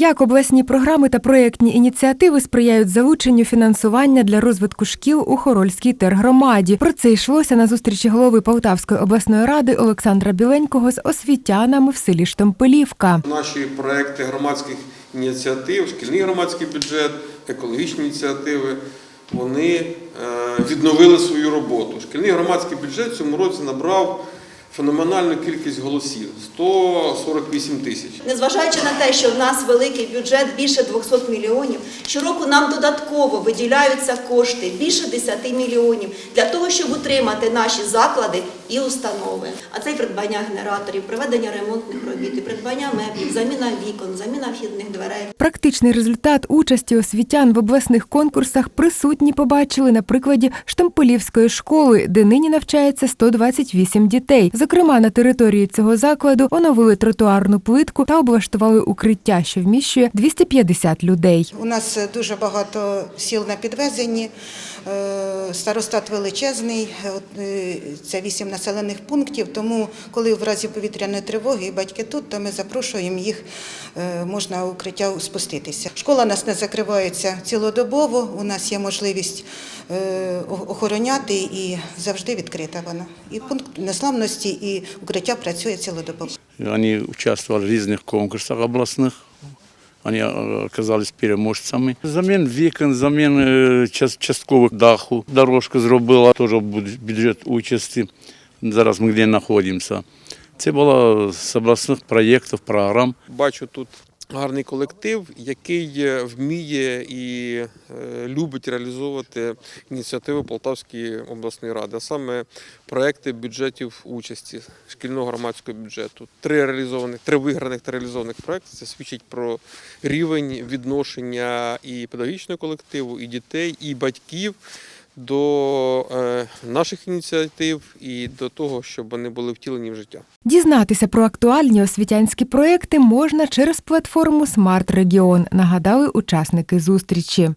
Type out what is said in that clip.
Як обласні програми та проєктні ініціативи сприяють залученню фінансування для розвитку шкіл у Хорольській тергромаді? Про це йшлося на зустрічі голови Полтавської обласної ради Олександра Біленького з освітянами в селі Штомпелівка. Наші проекти громадських ініціатив, шкільний громадський бюджет, екологічні ініціативи, вони е, відновили свою роботу. Шкільний громадський бюджет цьому році набрав феноменальну кількість голосів 148 тисяч. Незважаючи на те, що в нас великий бюджет більше 200 мільйонів, щороку нам додатково виділяються кошти більше 10 мільйонів для того, щоб утримати наші заклади і установи. А це й придбання генераторів, проведення ремонтних робіт, і придбання меблів, заміна вікон, заміна вхідних дверей. Практичний результат участі освітян в обласних конкурсах присутні побачили на прикладі Штамполівської школи, де нині навчається 128 дітей. Зокрема, на території цього закладу оновили тротуарну плитку та облаштували укриття, що вміщує 250 людей. У нас дуже багато сіл на підвезенні, старостат величезний, е, е, це вісім населених пунктів, тому коли в разі повітряної тривоги і батьки тут, то ми запрошуємо їх, е, можна укриття спуститися. Школа нас не закривається цілодобово, у нас є можливість е, охороняти і завжди відкрита вона. І пункт неславності, і укриття працює цілодобово. Они участвовали в разных конкурсах областных. Они э, оказались переможцями. Замін вікон, замін е, часткових даху. Дорожка зробила теж бюджет участі. Зараз ми де знаходимося. Це було з обласних проєктів, програм. Бачу тут гарний колектив, який е, вміє і е, любить реалізовувати ініціативи Полтавської обласної ради, а саме проекти бюджетів участі шкільного громадського бюджету. Три реалізованих, три виграних та реалізованих проекти. Це свідчить про рівень відношення і педагогічного колективу, і дітей, і батьків. До е, наших ініціатив і до того, щоб вони були втілені в життя. Дізнатися про актуальні освітянські проекти можна через платформу Смарт Регіон, нагадали учасники зустрічі.